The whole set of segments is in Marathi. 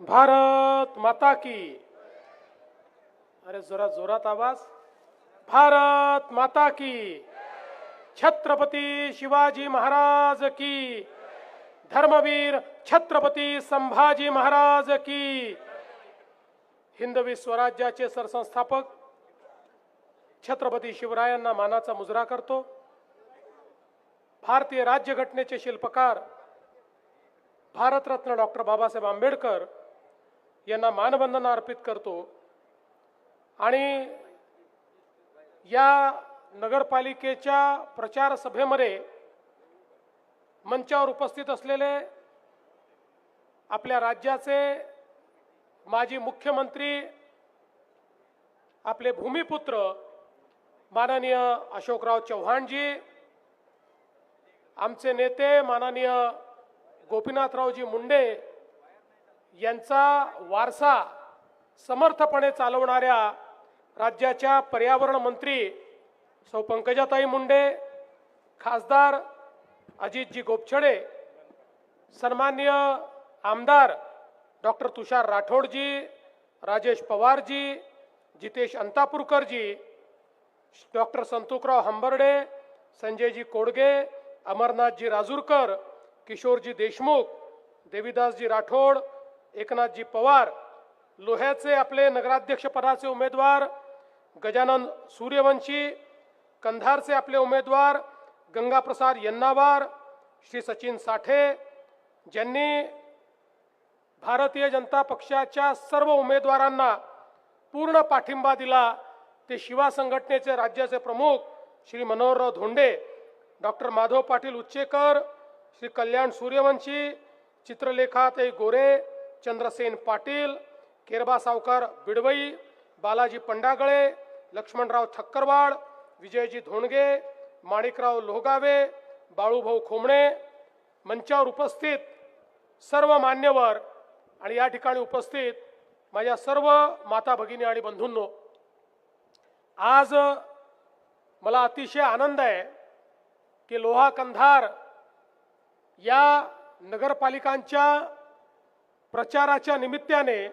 भारत माता की। अरे जोरा जोरात आवाज। भारत माता की। छत्रपती शिवाजी महाराज की। धर्मवीर छत्रपती संभाजी महाराज की। हिंदवी स्वराज्याचे सरसंस्थापक छत्रपती शिवरायांना मानाचा मुजरा करतो. भारतीय राज्यघटनेचे शिल्पकार भारतरत्न डॉक्टर बाबासाहेब आंबेडकर यांना मानवंदना अर्पित करतो. आणि या नगरपालिकेच्या प्रचार सभेमध्ये मंचावर उपस्थित असलेले आपल्या राज्याचे माजी मुख्यमंत्री आपले भूमिपुत्र माननीय अशोकराव चव्हाणजी आमचे नेते माननीय गोपीनाथरावजी मुंडे यांचा वारसा समर्थपणे चालवणाऱ्या राज्याच्या पर्यावरण मंत्री सौ पंकजाताई मुंडे खासदार अजितजी गोपछडे सन्मान्य आमदार डॉक्टर तुषार राठोडजी राजेश पवारजी जितेश अंतापूरकरजी डॉक्टर संतोकराव हंबर्डे संजयजी कोडगे अमरनाथजी राजूरकर किशोरजी देशमुख देवीदासजी राठोड एकनाथजी पवार लोह्याचे आपले नगराध्यक्षपदाचे उमेदवार गजानन सूर्यवंशी कंधारचे आपले उमेदवार गंगाप्रसाद यन्नावार श्री सचिन साठे ज्यांनी भारतीय जनता पक्षाच्या सर्व उमेदवारांना पूर्ण पाठिंबा दिला ते शिवा संघटनेचे राज्याचे प्रमुख श्री मनोहरराव धोंडे डॉक्टर माधव पाटील उच्चेकर श्री कल्याण सूर्यवंशी चित्रलेखा ते गोरे चंद्रसेन पाटील केरबा सावकार बिडवई बालाजी पंडागळे लक्ष्मणराव थक्करवाड विजयजी धोंडगे माणिकराव लोहगावे बाळूभाऊ खोमणे मंचावर उपस्थित सर्व मान्यवर आणि या ठिकाणी उपस्थित माझ्या सर्व माता भगिनी आणि बंधूंनो आज मला अतिशय आनंद आहे की लोहा कंधार या नगरपालिकांच्या प्रचाराच्या निमित्ताने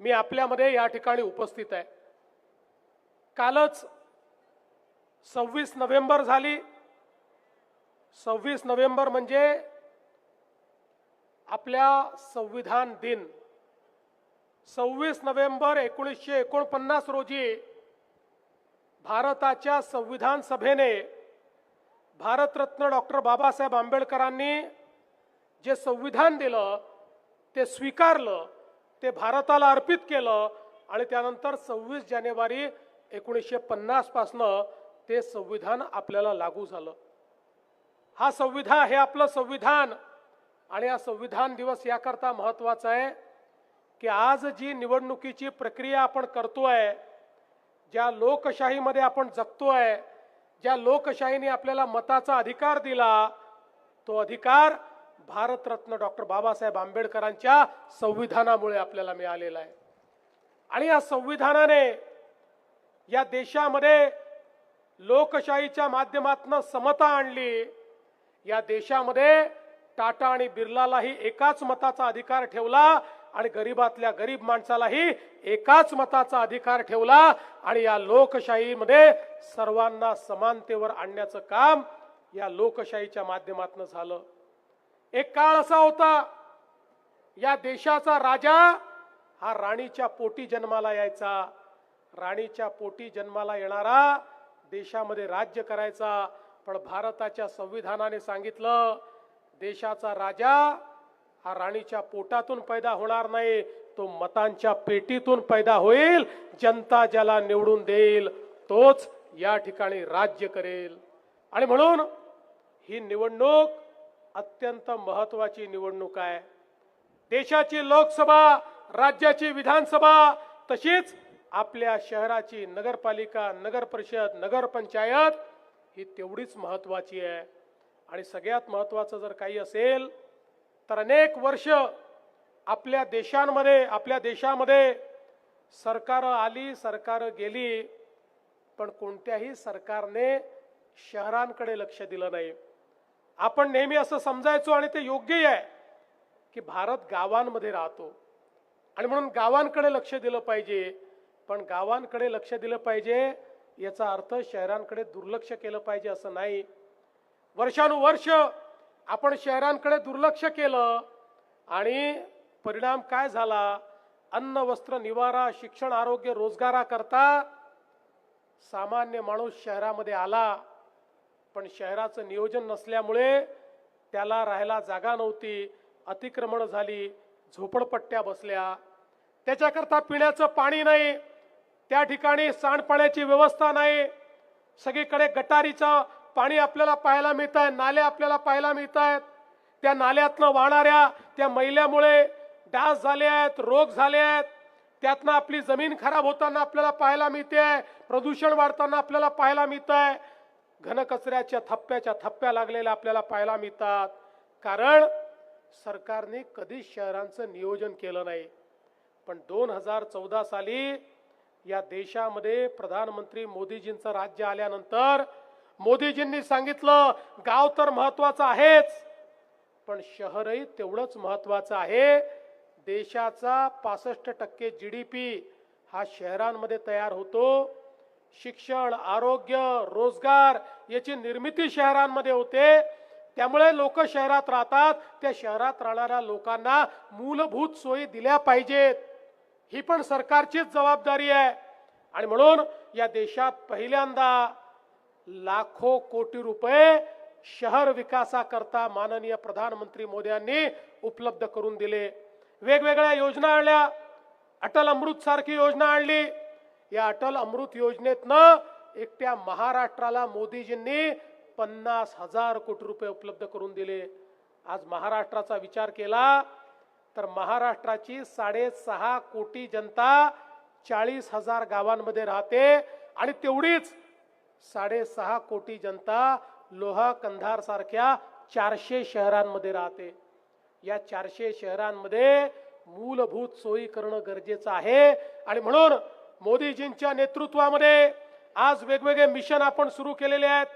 मी आपल्यामध्ये या ठिकाणी उपस्थित आहे. कालच सव्वीस नोव्हेंबर झाली. सव्वीस नोव्हेंबर म्हणजे आपल्या संविधान दिन. सव्वीस नोव्हेंबर एकोणीसशे एकोणपन्नास रोजी भारताच्या संविधान सभेने भारतरत्न डॉक्टर बाबासाहेब आंबेडकरांनी जे संविधान दिलं ते स्वीकारलं ते भारताला अर्पित केलं आणि त्यानंतर सव्वीस जानेवारी एकोणीसशे पन्नासपासनं ते संविधान आपल्याला लागू झालं. हा संविधान हे आपलं संविधान आणि हा संविधान दिवस याकरता महत्त्वाचा आहे की आज जी निवडणुकीची प्रक्रिया आपण करतोय ज्या लोकशाहीमध्ये आपण जगतोय ज्या लोकशाहीने आपल्याला मताचा अधिकार दिला तो अधिकार भारतरत्न डॉक्टर बाबासाहेब आंबेडकरांच्या संविधानामुळे आपल्याला मिळालेला आहे. आणि या संविधानाने या देशामध्ये लोकशाहीच्या माध्यमातून समता आणली. या देशामध्ये टाटा आणि बिर्लालाही एकाच मताचा अधिकार ठेवला आणि गरीबातल्या गरीब माणसालाही एकाच मताचा अधिकार ठेवला आणि या लोकशाहीमध्ये सर्वांना समानतेवर आणण्याचं काम या लोकशाहीच्या माध्यमातून झालं. एक काळ असा होता या देशाचा राजा हा राणीच्या पोटी जन्माला यायचा. राणीच्या पोटी जन्माला येणारा देशामध्ये राज्य करायचा. पण भारताच्या संविधानाने सांगितलं देशाचा राजा हा राणीच्या पोटातून पैदा होणार नाही तो मतांच्या पेटीतून पैदा होईल जनता ज्याला निवडून देईल तोच या ठिकाणी राज्य करेल. आणि म्हणून ही निवडणूक अत्यंत महत्वाची निवडणूक आहे. देशाची लोकसभा राज्याची विधानसभा तशीच आपल्या शहराची नगरपालिका नगर परिषद नगरपंचायत ही तेवढीच महत्वाची आहे. आणि सगळ्यात महत्वाचं जर काही असेल तर अनेक वर्ष आपल्या देशांमध्ये आपल्या देशामध्ये सरकार आली सरकार गेली पण कोणत्याही सरकारने शहरांकडे लक्ष दिलं नाही. आपण नेहमी असं समजायचो आणि ते योग्यही आहे की भारत गावांमध्ये राहतो. आणि म्हणून गावांकडे लक्ष दिलं पाहिजे. पण गावांकडे लक्ष दिलं पाहिजे याचा अर्थ शहरांकडे दुर्लक्ष केलं पाहिजे असं नाही. वर्षानुवर्ष आपण शहरांकडे दुर्लक्ष केलं आणि परिणाम काय झाला? अन्न वस्त्र निवारा शिक्षण आरोग्य रोजगाराकरता सामान्य माणूस शहरामध्ये आला. पण शहराचं नियोजन नसल्यामुळे त्याला राहायला जागा नव्हती अतिक्रमण झाली झोपडपट्ट्या बसल्या. त्याच्याकरता पिण्याचं पाणी नाही त्या ठिकाणी सांडपाण्याची व्यवस्था नाही. सगळीकडे गटारीचं पाणी आपल्याला पाहायला मिळत आहे नाले आपल्याला पाहायला मिळत आहेत त्या नाल्यातनं वाहणाऱ्या त्या मैल्यामुळे डास झाले आहेत रोग झाले आहेत. त्यातनं आपली जमीन खराब होताना आपल्याला पाहायला मिळते आहे प्रदूषण वाढताना आपल्याला पाहायला मिळत आहे घनकचऱ्याच्या थप्प्याच्या थप्प्या लागलेल्या आपल्याला पाहायला मिळतात. कारण सरकारने कधीच शहरांचं नियोजन केलं नाही. पण दोन हजार चौदा साली या देशामध्ये प्रधानमंत्री मोदीजींचं राज्य आल्यानंतर मोदीजींनी सांगितलं गाव तर महत्वाचं आहेच पण शहरही तेवढंच महत्वाचं आहे. देशाचा पासष्ट टक्के जी डी पी हा शहरांमध्ये तयार होतो. शिक्षण आरोग्य रोजगार याची निर्मिती शहरांमध्ये होते. त्यामुळे लोक शहरात राहतात. त्या शहरात राहणाऱ्या लोकांना मूलभूत सोयी दिल्या पाहिजेत. ही पण सरकारचीच जबाबदारी आहे. आणि म्हणून या देशात पहिल्यांदा लाखो कोटी रुपये शहर विकासाकरता माननीय प्रधानमंत्री मोदी उपलब्ध करून दिले. वेगवेगळ्या योजना आणल्या. अटल अमृत सारखी योजना आणली. या अटल अमृत योजनेतनं एकट्या महाराष्ट्राला मोदीजींनी पन्नास हजार कोटी रुपये उपलब्ध करून दिले. आज महाराष्ट्राचा विचार केला तर महाराष्ट्राची साडेसहा कोटी जनता चाळीस हजार गावांमध्ये राहते आणि तेवढीच साडेसहा कोटी जनता लोहा कंधार सारख्या चारशे शहरांमध्ये राहते. या चारशे शहरांमध्ये मूलभूत सोयी करणं गरजेचं आहे आणि म्हणून मोदीजींच्या नेतृत्वामध्ये आज वेगवेगळे मिशन आपण सुरू केलेले आहेत.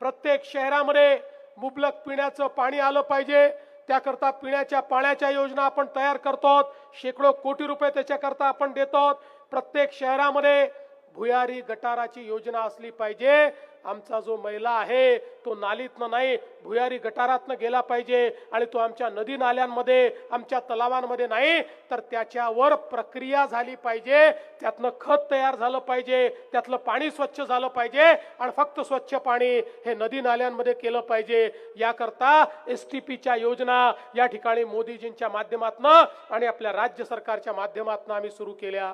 प्रत्येक शहरामध्ये मुबलक पिण्याचं पाणी आलं पाहिजे. त्याकरता पिण्याच्या पाण्याच्या योजना आपण तयार करतो शेकडो कोटी रुपये त्याच्याकरता आपण देतो प्रत्येक शहरामध्ये भुयारी गटाराची योजना असली पाहिजे. आमचा जो मैला आहे तो नालीतनं नाही भुयारी गटारातनं गेला पाहिजे आणि तो आमच्या नदी नाल्यांमध्ये आमच्या तलावांमध्ये नाही तर त्याच्यावर प्रक्रिया झाली पाहिजे त्यातनं खत तयार झालं पाहिजे त्यातलं पाणी स्वच्छ झालं पाहिजे आणि फक्त स्वच्छ पाणी हे नदी नाल्यांमध्ये केलं पाहिजे. याकरता एस टी पीच्या योजना या ठिकाणी मोदीजींच्या माध्यमातनं आणि आपल्या राज्य सरकारच्या माध्यमातनं आम्ही सुरू केल्या.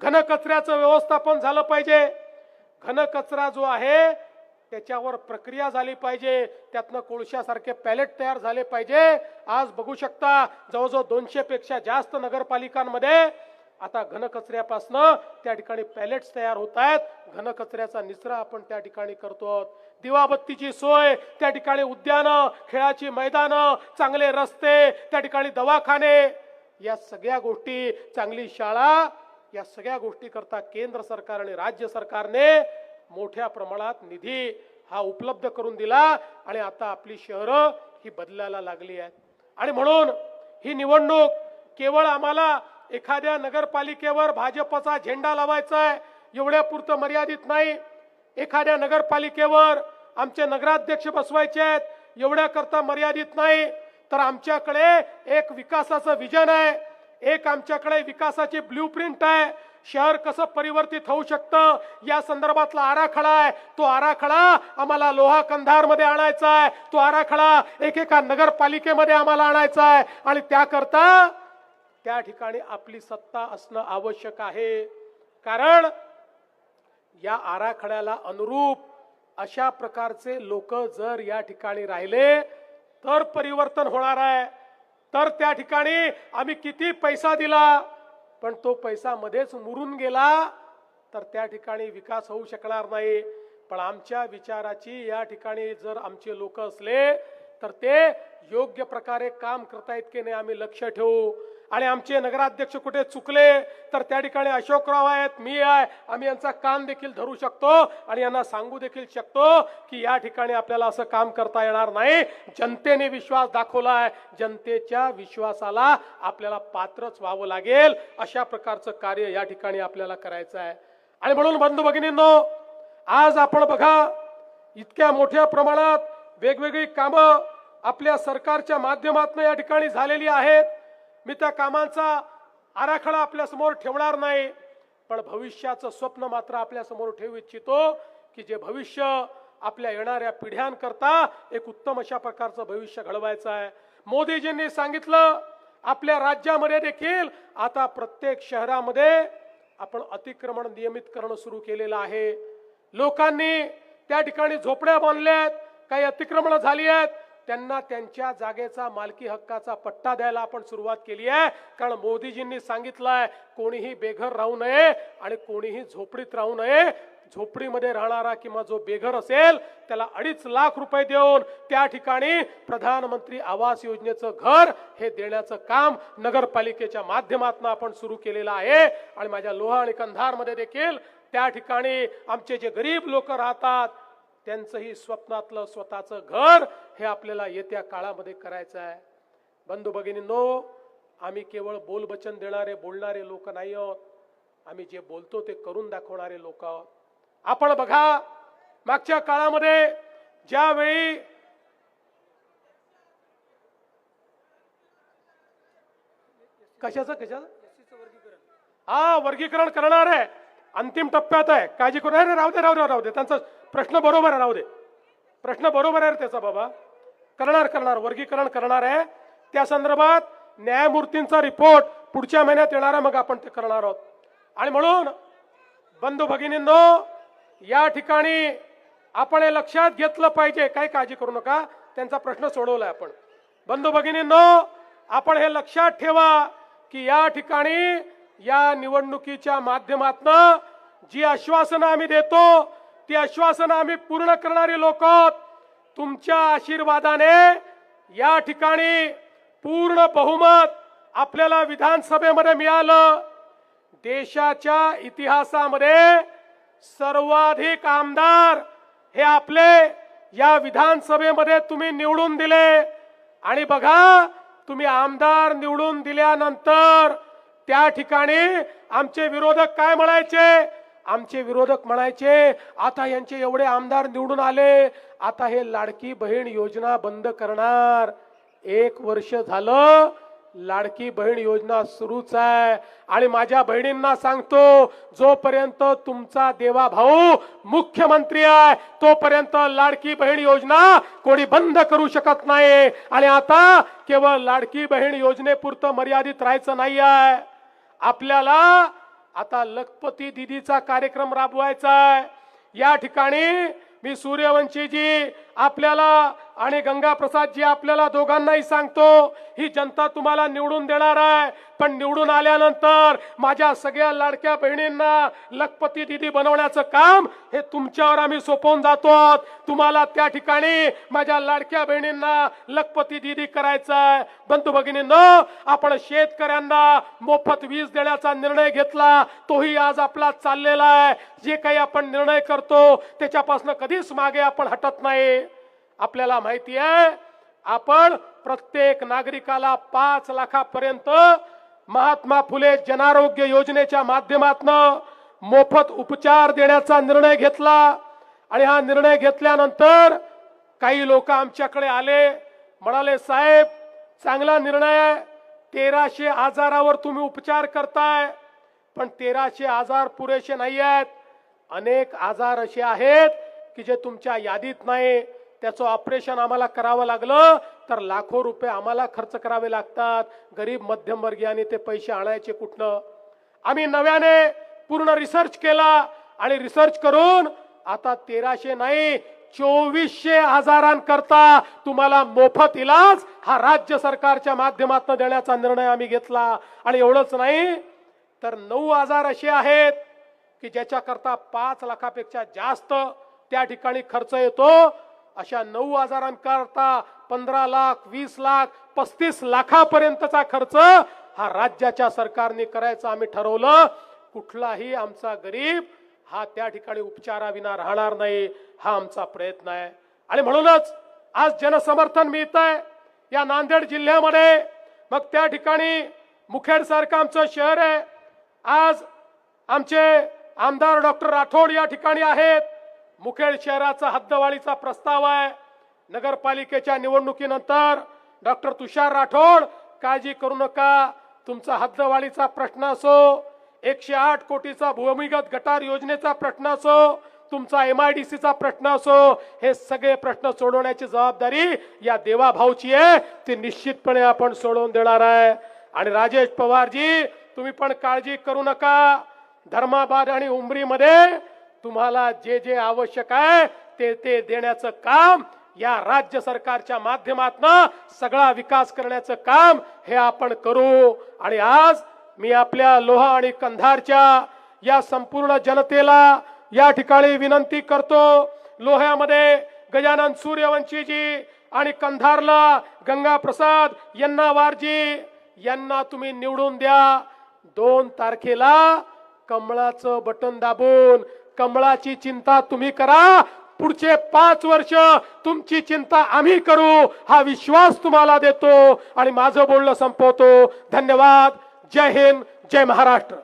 घनकचऱ्याचं व्यवस्थापन झालं पाहिजे. घनकचरा जो आहे त्याच्यावर प्रक्रिया झाली पाहिजे. त्यातनं कोळशासारखे पॅलेट तयार झाले पाहिजे. आज बघू शकता जवळजवळ दोनशे पेक्षा जास्त नगरपालिकांमध्ये आता घनकचऱ्यापासनं त्या ठिकाणी पॅलेट्स तयार होत आहेत. घनकचऱ्याचा निचरा आपण त्या ठिकाणी करतो दिवाबत्तीची सोय त्या ठिकाणी उद्यानं खेळाची मैदानं चांगले रस्ते त्या ठिकाणी दवाखाने या सगळ्या गोष्टी चांगली शाळा या सगळ्या गोष्टी करता केंद्र सरकार आणि राज्य सरकारने मोठ्या प्रमाणात निधी हा उपलब्ध करून दिला आणि आता आपली शहरं ही बदलायला लागली आहेत. आणि म्हणून ही निवडणूक केवळ आम्हाला एखाद्या नगरपालिकेवर भाजपचा झेंडा लावायचा आहे एवढ्या पुरतं मर्यादित नाही. एखाद्या नगरपालिकेवर आमचे नगराध्यक्ष बसवायचे आहेत एवढ्या करता मर्यादित नाही. तर आमच्याकडे एक विकासाचं विजन आहे. एक आमच्याकडे विकासाची ब्ल्यू प्रिंट आहे. शहर कसं परिवर्तित होऊ शकतं? या संदर्भातला आराखडा आहे. तो आराखडा आम्हाला लोहा कंधारमध्ये आणायचा आहे. तो आराखडा एकेका नगरपालिकेमध्ये आम्हाला आणायचा आहे. आणि त्याकरता त्या ठिकाणी आपली सत्ता असणं आवश्यक आहे. कारण या आराखड्याला अनुरूप अशा प्रकारचे लोक जर या ठिकाणी राहिले तर परिवर्तन होणार आहे. तर त्या ठिकाणी आम्ही किती पैसा दिला? पण तो पैसा मध्येच मुरून गेला तर त्या ठिकाणी विकास होऊ शकणार नाही. पण आमच्या विचाराची या ठिकाणी जर आमचे लोक असले तर ते योग्य प्रकारे काम करतायत की नाही आम्ही लक्ष ठेवू. आणि आमचे नगराध्यक्ष कुठे चुकले तर त्या ठिकाणी अशोकराव आहेत मी आहे. आम्ही यांचा कान देखील धरू शकतो आणि यांना सांगू देखील शकतो की या ठिकाणी आपल्याला असं काम करता येणार नाही. जनतेने विश्वास दाखवला आहे जनतेच्या विश्वासाला आपल्याला पात्रच व्हावं लागेल. अशा प्रकारचं कार्य या ठिकाणी आपल्याला करायचं आहे. आणि म्हणून बंधू भगिनींनो आज आपण बघा इतक्या मोठ्या प्रमाणात वेगवेगळी कामं आपल्या सरकारच्या माध्यमातून या ठिकाणी झालेली आहेत. मी त्या कामांचा आराखडा आपल्यासमोर ठेवणार नाही पण भविष्याचं स्वप्न मात्र आपल्यासमोर ठेवू इच्छितो की जे भविष्य आपल्या येणाऱ्या पिढ्यांकरता एक उत्तम अशा प्रकारचं भविष्य घडवायचं आहे. मोदीजींनी सांगितलं आपल्या राज्यामध्ये देखील आता प्रत्येक शहरामध्ये आपण अतिक्रमण नियमित करणं सुरू केलेलं आहे. लोकांनी त्या ठिकाणी झोपड्या बांधल्यात काही अतिक्रमण झाली आहेत त्यांना त्यांच्या जागेचा मालकी हक्काचा पट्टा द्यायला आपण सुरुवात केली आहे. कारण मोदीजींनी सांगितलंय कोणीही बेघर राहू नये आणि कोणीही झोपडीत राहू नये. झोपडीमध्ये राहणारा किंवा जो बेघर असेल त्याला अडीच लाख रुपये देऊन त्या ठिकाणी प्रधानमंत्री आवास योजनेचं घर हे देण्याचं काम नगरपालिकेच्या माध्यमातून आपण सुरू केलेलं आहे. आणि माझ्या लोहा आणि कंधारमध्ये देखील त्या ठिकाणी आमचे जे गरीब लोक राहतात त्यांचंही स्वप्नातलं स्वतःचं घर हे आपल्याला येत्या काळामध्ये करायचं आहे. बंधू भगिनींनो आम्ही केवळ बोलबचन देणारे बोलणारे लोक नाही आहोत. आम्ही जे बोलतो ते करून दाखवणारे लोक आहोत. आपण बघा मागच्या काळामध्ये ज्यावेळी कशाचं कशाचं? हा वर्गीकरण करणार. आहे अंतिम टप्प्यात आहे. काळजी करू. नये राहू दे राहू दे राहू दे. त्यांचं प्रश्न बरोबर आहे राहू दे. प्रश्न बरोबर आहे रे त्याचा बाबा. करणार करणार. वर्गीकरण करणार आहे. त्या संदर्भात न्यायमूर्तींचा रिपोर्ट पुढच्या महिन्यात येणार आहे मग आपण ते करणार आहोत. आणि म्हणून बंधू भगिनींनो या ठिकाणी आपण हे लक्षात घेतलं पाहिजे. काही काळजी करू नका. त्यांचा प्रश्न सोडवलाय आपण. बंधू भगिनींनो आपण हे लक्षात ठेवा की या ठिकाणी या निवडणुकीच्या माध्यमातनं जी आश्वासनं आम्ही देतो ती आश्वासनं आम्ही पूर्ण करणारी लोक तुमच्या आशीर्वादाने या ठिकाणी पूर्ण बहुमत आपल्याला विधानसभेमध्ये मिळालं. देशाच्या इतिहासामध्ये सर्वाधिक आमदार हे आपले या विधानसभेमध्ये तुम्ही निवडून दिले. आणि बघा तुम्ही आमदार निवडून दिल्यानंतर त्या ठिकाणी आमचे विरोधक काय म्हणायचे? आमचे विरोधक म्हणायचे आता यांचे एवढे आमदार निवडून आले आता हे लाडकी बहीण योजना बंद करणार. एक वर्ष झालं लाडकी बहीण योजना सुरूच आहे. आणि माझ्या बहिणींना सांगतो जोपर्यंत तुमचा देवा भाऊ मुख्यमंत्री आहे तोपर्यंत लाडकी बहीण योजना कोणी बंद करू शकत नाही. आणि आता केवळ लाडकी बहीण योजनेपुरतं मर्यादित राहायचं नाही आहे आपल्याला आता लखपती दिदीचा कार्यक्रम राबवायचा आहे या ठिकाणी मी सूर्यवंशीजी आपल्याला आणि गंगाप्रसादजी आपल्याला दोघांनाही सांगतो ही जनता तुम्हाला निवडून देणार आहे. पण निवडून आल्यानंतर माझ्या सगळ्या लाडक्या बहिणींना लखपती दिदी बनवण्याचं काम हे तुमच्यावर आम्ही सोपवून जातो तुम्हाला त्या ठिकाणी माझ्या लाडक्या बहिणींना लखपती दिदी करायचं आहे. बंधू भगिनींनो आपण शेतकऱ्यांना मोफत वीज देण्याचा निर्णय घेतला. तोही आज आपला चाललेला आहे. जे काही आपण निर्णय करतो त्याच्यापासून कधीच मागे आपण हटत नाही. आपल्याला माहिती आहे आपण प्रत्येक नागरिकाला पाच लाखापर्यंत महात्मा फुले जनारोग्य योजनेच्या माध्यमातून मोफत उपचार देण्याचा निर्णय घेतला. आणि हा निर्णय घेतल्यानंतर काही लोक आमच्याकडे आले म्हणाले साहेब चांगला निर्णय आहे. तेराशे आजारावर तुम्ही उपचार करताय पण तेराशे आजार पुरेसे नाही आहेत. अनेक आजार असे आहेत की जे तुमच्या यादीत नाही. त्याचं ऑपरेशन आम्हाला करावं लागलं तर लाखो रुपये आम्हाला खर्च करावे लागतात. गरीब मध्यमवर्गीयांनी ते पैसे आणायचे कुठनं? आम्ही नव्याने पूर्ण रिसर्च केला आणि रिसर्च करून आता तेराशे नाही चोवीसशे हजारांकरता तुम्हाला मोफत इलाज हा राज्य सरकारच्या माध्यमातून देण्याचा निर्णय आम्ही घेतला. आणि एवढंच नाही तर नऊ आजार असे आहेत की ज्याच्याकरता पाच लाखापेक्षा जास्त त्या ठिकाणी खर्च येतो. अशा नऊ आजारांकरता पंधरा लाख वीस लाख पस्तीस लाखापर्यंतचा खर्च हा राज्याच्या सरकारने करायचं आम्ही ठरवलं. कुठलाही आमचा गरीब हा त्या ठिकाणी उपचाराविना राहणार नाही हा आमचा प्रयत्न आहे. आणि म्हणूनच आज जनसमर्थन मिळत आहे या नांदेड जिल्ह्यामध्ये मग त्या ठिकाणी मुखेड सारखं आमचं शहर आहे. आज आमचे आमदार डॉक्टर राठोड या ठिकाणी आहेत. मुखेड शहराचा हद्दवाढीचा प्रस्ताव आहे. नगरपालिकेच्या निवडणुकीनंतर डॉक्टर तुषार राठोड काळजी करू नका तुमचा हद्दवाढीचा प्रश्न असो एकशे आठ कोटीचा भूमिगत गटार योजनेचा प्रश्न असो तुमचा एम आय डी सीचा प्रश्न असो हे सगळे प्रश्न सोडवण्याची जबाबदारी या देवाभाऊची आहे. ती निश्चितपणे आपण सोडवून देणार आहे. आणि राजेश पवारजी तुम्ही पण काळजी करू नका. धर्माबाद आणि उमरीमध्ये तुम्हाला जे जे आवश्यक आहे ते ते देण्याचं काम या राज्य सरकारच्या माध्यमातून सगळा विकास करण्याचं काम हे आपण करू. आणि आज मी आपल्या लोहा आणि कंधारच्या या संपूर्ण जनतेला या ठिकाणी विनंती करतो लोह्यामध्ये गजानन सूर्यवंशीजी आणि कंधारला गंगा प्रसाद यन्नावारजी यांना तुम्ही निवडून द्या. दोन तारखेला कमळाचं बटन दाबून कमळाची चिंता तुम्ही करा. पुढचे पाच वर्ष तुमची चिंता आम्ही करू. हा विश्वास तुम्हाला देतो आणि माझं बोलणं संपवतो. धन्यवाद. जय हिंद. जय महाराष्ट्र.